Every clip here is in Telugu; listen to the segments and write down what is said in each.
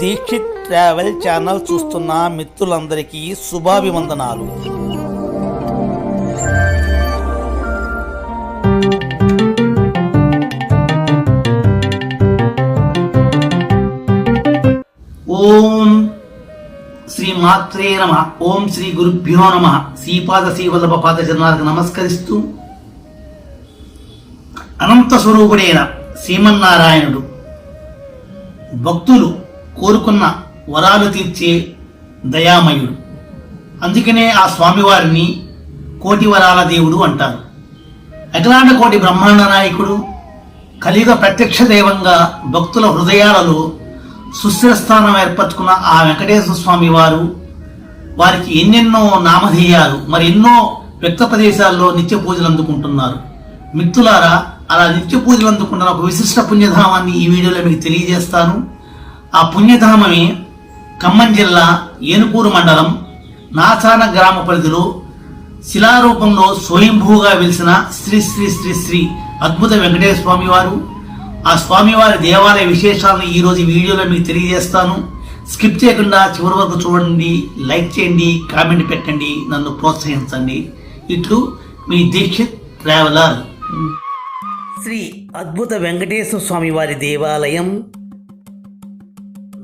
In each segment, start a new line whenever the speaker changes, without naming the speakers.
దీక్షిత్ ట్రావెల్ ఛానల్ చూస్తున్న మిత్రులందరికీ శుభాభివందనాలు. ఓం శ్రీ మాత్రే నమ. ఓం శ్రీ గురుభ్యో నమ. శ్రీపాద శ్రీవల్లభ పాద చరణాలకు నమస్కరిస్తూ అనంత స్వరూపుడైన శ్రీమన్నారాయణుడు భక్తులు కోరుకున్న వరాలు తీర్చే దయామయుడు. అందుకనే ఆ స్వామివారిని కోటి వరాల దేవుడు అంటారు. అఖిలాండ కోటి బ్రహ్మాండ నాయకుడు కలియుగ ప్రత్యక్ష దైవంగా భక్తుల హృదయాలలో సుస్థిర స్థానం ఏర్పరచుకున్న ఆ వెంకటేశ్వర స్వామి వారు వారికి ఎన్నెన్నో నామధేయాలు మరి ఎన్నో వ్యక్త ప్రదేశాల్లో నిత్య పూజలు అందుకుంటున్నారు. మిత్రులారా అలా నిత్య పూజలు అందుకుంటున్న ఒక విశిష్ట పుణ్యధామాన్ని ఈ వీడియోలో మీకు తెలియజేస్తాను. ఆ పుణ్యధామమే ఖమ్మం జిల్లా ఏనుకూరు మండలం నాసాన గ్రామ పరిధిలో శిలారూపంలో స్వయంభూగా వెలిసిన శ్రీ శ్రీ శ్రీ శ్రీ అద్భుత వెంకటేశ్వర స్వామివారు. ఆ స్వామివారి దేవాలయ విశేషాలను ఈరోజు వీడియోలో మీకు తెలియజేస్తాను. స్కిప్ చేయకుండా చివరి వరకు చూడండి లైక్ చేయండి కామెంట్ పెట్టండి నన్ను ప్రోత్సహించండి. ఇట్లు మీ దీక్షిత్ ట్రావెలర్. శ్రీ అద్భుత వెంకటేశ్వర స్వామివారి దేవాలయం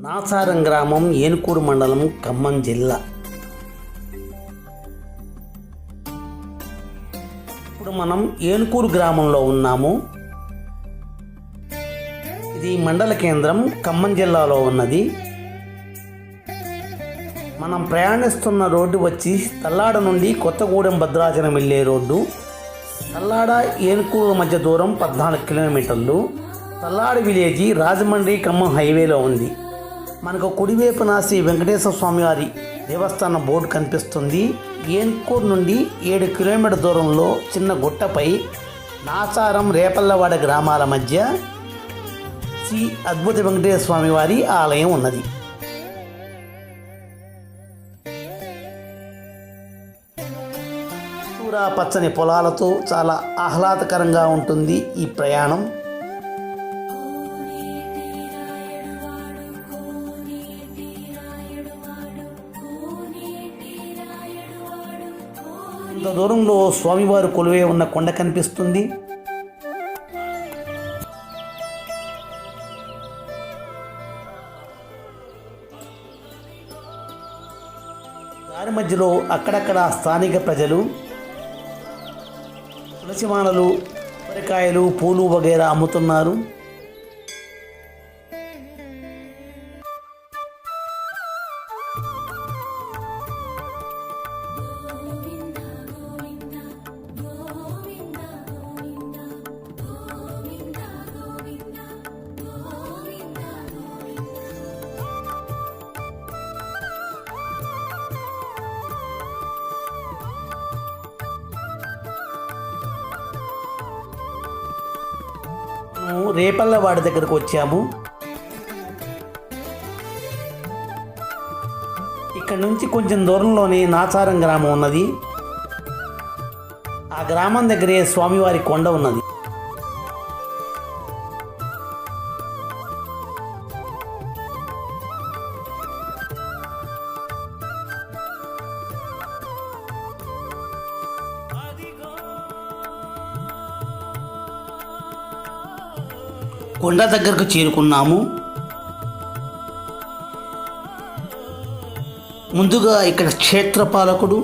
నాచారం గ్రామం ఏనుకూరు మండలం ఖమ్మం జిల్లా. ఇప్పుడు మనం ఏనుకూరు గ్రామంలో ఉన్నాము. ఇది మండల కేంద్రం ఖమ్మం జిల్లాలో ఉన్నది. మనం ప్రయాణిస్తున్న రోడ్డు వచ్చి తల్లాడ నుండి కొత్తగూడెం భద్రాచలం వెళ్ళే రోడ్డు. తల్లాడ ఏనుకూరు మధ్య దూరం పద్నాలుగు కిలోమీటర్లు. తల్లాడ విలేజీ రాజమండ్రి ఖమ్మం హైవేలో ఉంది. మనకు కుడివైపున శ్రీ వెంకటేశ్వర స్వామి వారి దేవస్థానం బోర్డు కనిపిస్తుంది. ఏన్కూర్ నుండి ఏడు కిలోమీటర్ దూరంలో చిన్న గుట్టపై నాసారం రేపల్లవాడ గ్రామాల మధ్య శ్రీ అద్భుత వెంకటేశ్వర స్వామి వారి ఆలయం ఉన్నది. పచ్చని పొలాలతో చాలా ఆహ్లాదకరంగా ఉంటుంది ఈ ప్రయాణం. దూరంలో స్వామివారు కొలువే ఉన్న కొండ కనిపిస్తుంది. దారి మధ్యలో అక్కడక్కడ స్థానిక ప్రజలు తులసిమాలలు కొబ్బరికాయలు పూలు వగైరా అమ్ముతున్నారు. మేము రేపల్లవాడి దగ్గరకు వచ్చాము. ఇక్కడ నుంచి కొంచెం దూరంలోనే నాచారం గ్రామం ఉన్నది. ఆ గ్రామం దగ్గరే స్వామివారి కొండ ఉన్నది. కొండ దగ్గరకు చేరుకున్నాము. ముందుగా ఇక్కడ క్షేత్రపాలకుడు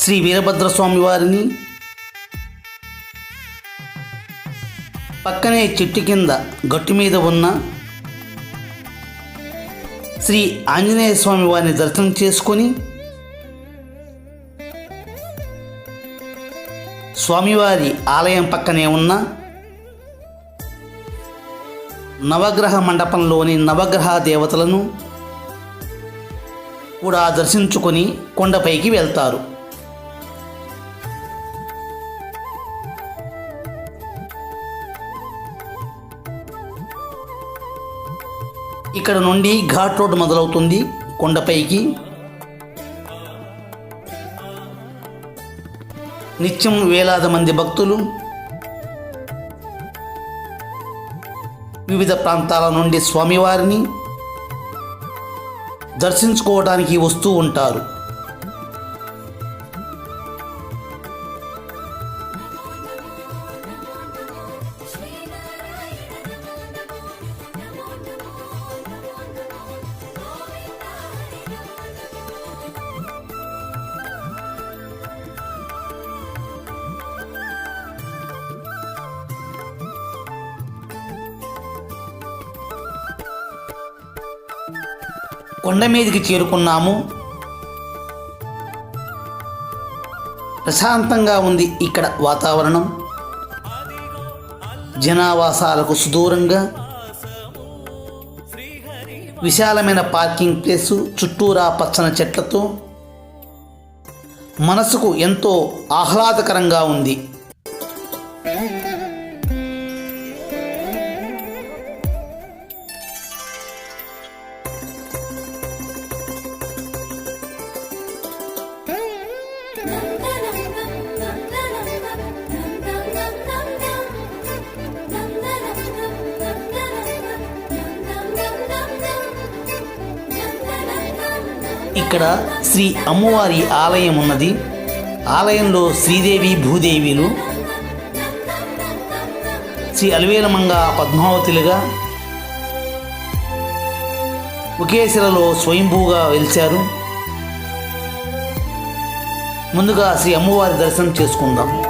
శ్రీ వీరభద్రస్వామి వారిని పక్కనే చెట్టు కింద గట్టు మీద ఉన్న శ్రీ ఆంజనేయ స్వామి వారిని దర్శనం చేసుకొని స్వామివారి ఆలయం పక్కనే ఉన్న నవగ్రహ మండపంలోని నవగ్రహ దేవతలను కూడా దర్శించుకొని కొండపైకి వెళ్తారు. ఇక్కడ నుండి ఘాట్ రోడ్ మొదలవుతుంది కొండపైకి. నిత్యం వేలాది మంది భక్తులు
వివిధ ప్రాంతాల నుండి స్వామివారిని దర్శించుకోవడానికి వస్తూ ఉంటారు. కొండ మీదకి చేరుకున్నాము. ప్రశాంతంగా ఉంది ఇక్కడ వాతావరణం. జనావాసాలకు సుదూరంగా విశాలమైన పార్కింగ్ ప్లేసు చుట్టూరా పచ్చని చెట్లతో మనసుకు ఎంతో ఆహ్లాదకరంగా ఉంది. ఇక్కడ శ్రీ అమ్మవారి ఆలయం ఉన్నది. ఆలయంలో శ్రీదేవి భూదేవిలు. శ్రీ అలివేలమంగ పద్మావతులుగా ఒకే శిలలో స్వయంభూగా వెలిచారు. ముందుగా శ్రీ అమ్మవారి దర్శనం చేసుకుందాం.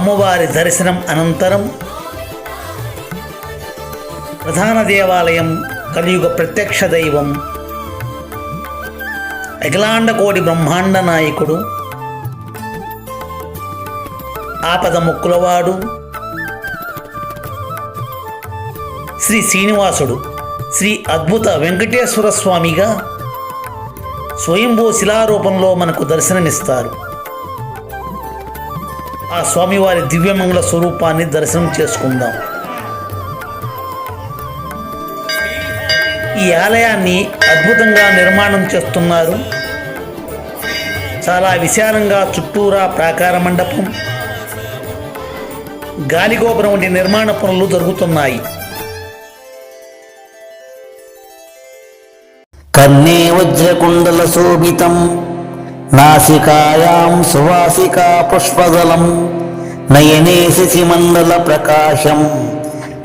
అమ్మవారి దర్శనం అనంతరం ప్రధాన దేవాలయం కలియుగ ప్రత్యక్ష దైవం అఖిలాండ కోటి బ్రహ్మాండ నాయకుడు ఆపద ముక్కులవాడు శ్రీ శ్రీనివాసుడు శ్రీ అద్భుత వెంకటేశ్వర స్వామిగా స్వయంభూ శిలారూపంలో మనకు దర్శనమిస్తారు. ఆ స్వామివారి దివ్యమంగళ స్వరూపాన్ని దర్శనం చేసుకుందాం. ఈ ఆలయాన్ని అద్భుతంగా నిర్మాణం చేస్తున్నారు. చాలా విశాలంగా చుట్టూరా ప్రాకార మండపం గాలిగోపురం వంటి నిర్మాణ పనులు జరుగుతున్నాయి. కన్నే వజ్రకుండల శోభితం నాసికాయాం సువాసికా పుష్పదలం నయనే శశిమండల ప్రకాశం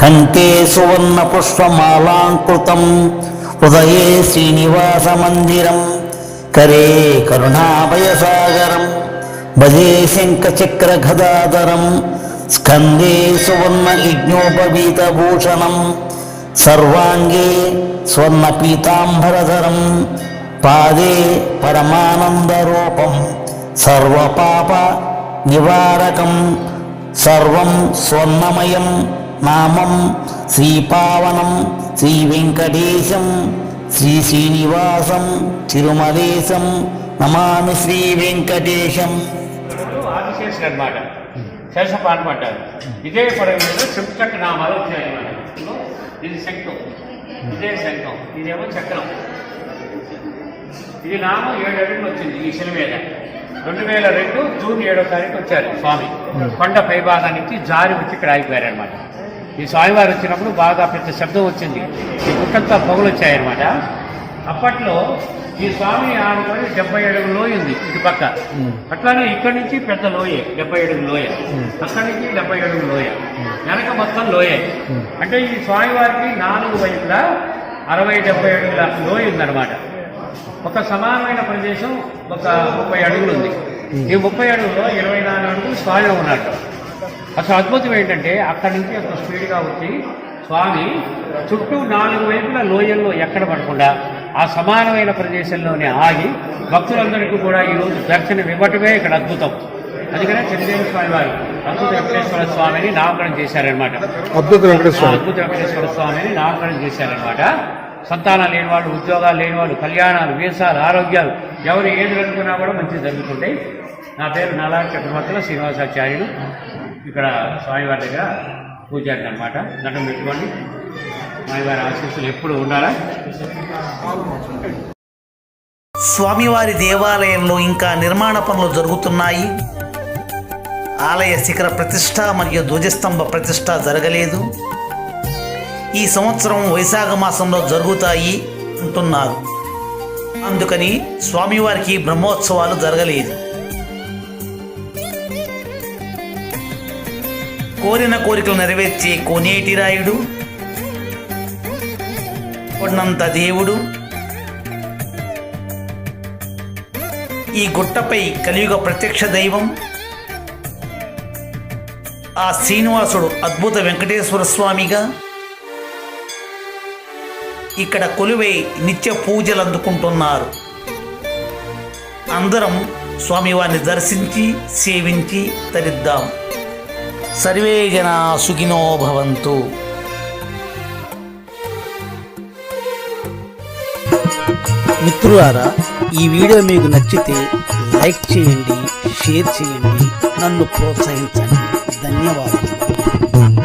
కంఠే సువర్ణ పుష్పమాలాంకృతం ఉదయే శ్రీనివాస మందిరం కరే కరుణాభయసాగరం భజే శంఖచక్ర గదాధరం స్కందే సువర్ణ యజ్ఞోపవీతభూషణం సర్వాంగే స్వర్ణ పీతాంబరధరం పాదే పరమానందరూపం సర్వపాప నివారకం సర్వం స్వర్ణమయం నామం శ్రీపావనం శ్రీ వెంకటేశం శ్రీ శ్రీనివాసం తిరుమలేశం నమామి శ్రీ వెంకటేశం
ఆదిశేషుడు అనమాట శేషప్ప అనమాట ఇదే పరంగా శివచక్ర నామాలు వచ్చాయి ఇది శంఖం. ఇదే శంఖం. ఇదేమో చక్రం. ఇది నామం ఏడు అడుగులు వచ్చింది ఈ శిల మీద. రెండు వేల రెండు జూన్ ఏడో తారీఖు వచ్చారు స్వామి. కొండ పైభాగానికి జారి వచ్చి ఇక్కడ ఆగిపోయారు అనమాట ఈ స్వామివారు వచ్చినప్పుడు బాగా పెద్ద శబ్దం వచ్చింది. ఈ గుట్టంతా పొగలు వచ్చాయన్నమాట. అప్పట్లో ఈ స్వామి ఆడుకొని డెబ్బై అడుగుల లోయ ఉంది ఇటు పక్క. అట్లానే ఇక్కడి నుంచి పెద్ద లోయే డెబ్బై అడుగుల లోయ. అక్కడి నుంచి డెబ్బై అడుగుల లోయ. వెనక మొత్తం లోయే. అంటే ఈ స్వామి వారికి నాలుగు వైపులా అరవై డెబ్బై అడుగుల లోయ ఉందన్నమాట. ఒక సమానమైన ప్రదేశం ఒక ముప్పై అడుగులు ఉంది. ఈ ముప్పై అడుగులో ఇరవై నాలుగు అడుగులు స్వామి ఉన్నాడు. అసలు అద్భుతం ఏంటంటే అక్కడి నుంచి ఒక స్పీడ్గా వచ్చి స్వామి చుట్టూ నాలుగు వైపుల లోయల్లో ఎక్కడ పడకుండా ఆ సమానమైన ప్రదేశంలోనే ఆగి భక్తులందరికీ కూడా ఈరోజు దర్శనం ఇవ్వటమే ఇక్కడ అద్భుతం. అందుకనే చంద్రేశ్వర స్వామి వారు అద్భుత వెంకటేశ్వర స్వామిని నామకరణం చేశారనమాట
అద్భుత వెంకటేశ్వర.
అద్భుత వెంకటేశ్వర స్వామిని నామకరణం చేశారనమాట సంతానం లేని వాళ్ళు ఉద్యోగాలు లేని వాళ్ళు కళ్యాణాలు వీసాలు ఆరోగ్యాలు ఎవరు ఏది అనుకున్నా కూడా మంచి జరుగుతుంటాయి. నా పేరు నలా చక్రవర్తుల శ్రీనివాసాచార్యులు. ఇక్కడ స్వామివారి దగ్గర పూజారి అనమాట దండం పెట్టుకోండి. స్వామివారి ఆశీస్సులు ఎప్పుడు ఉండాలా?
స్వామివారి దేవాలయంలో ఇంకా నిర్మాణ పనులు జరుగుతున్నాయి. ఆలయ శిఖర ప్రతిష్ట మరియు ధ్వజస్తంభ ప్రతిష్ట జరగలేదు. ఈ సంవత్సరం వైశాఖ మాసంలో జరుగుతాయి అంటున్నారు. అందుకని స్వామివారికి బ్రహ్మోత్సవాలు జరగలేదు. కోరిన కోరికలు నెరవేర్చే కోనేటి రాయుడు ఉన్నంత దేవుడు ఈ గుట్టపై కలియుగ ప్రత్యక్ష దైవం ఆ శ్రీనివాసుడు అద్భుత వెంకటేశ్వర స్వామిగా ఇక్కడ కొలువై నిత్య పూజలు అందుకుంటున్నారు. అందరం స్వామివారిని దర్శించి సేవించి తరిద్దాం. సర్వే జన సుఖినో భవంతు. మిత్రులారా ఈ వీడియో మీకు నచ్చితే లైక్ చేయండి షేర్ చేయండి నన్ను ప్రోత్సహించండి. ధన్యవాదాలు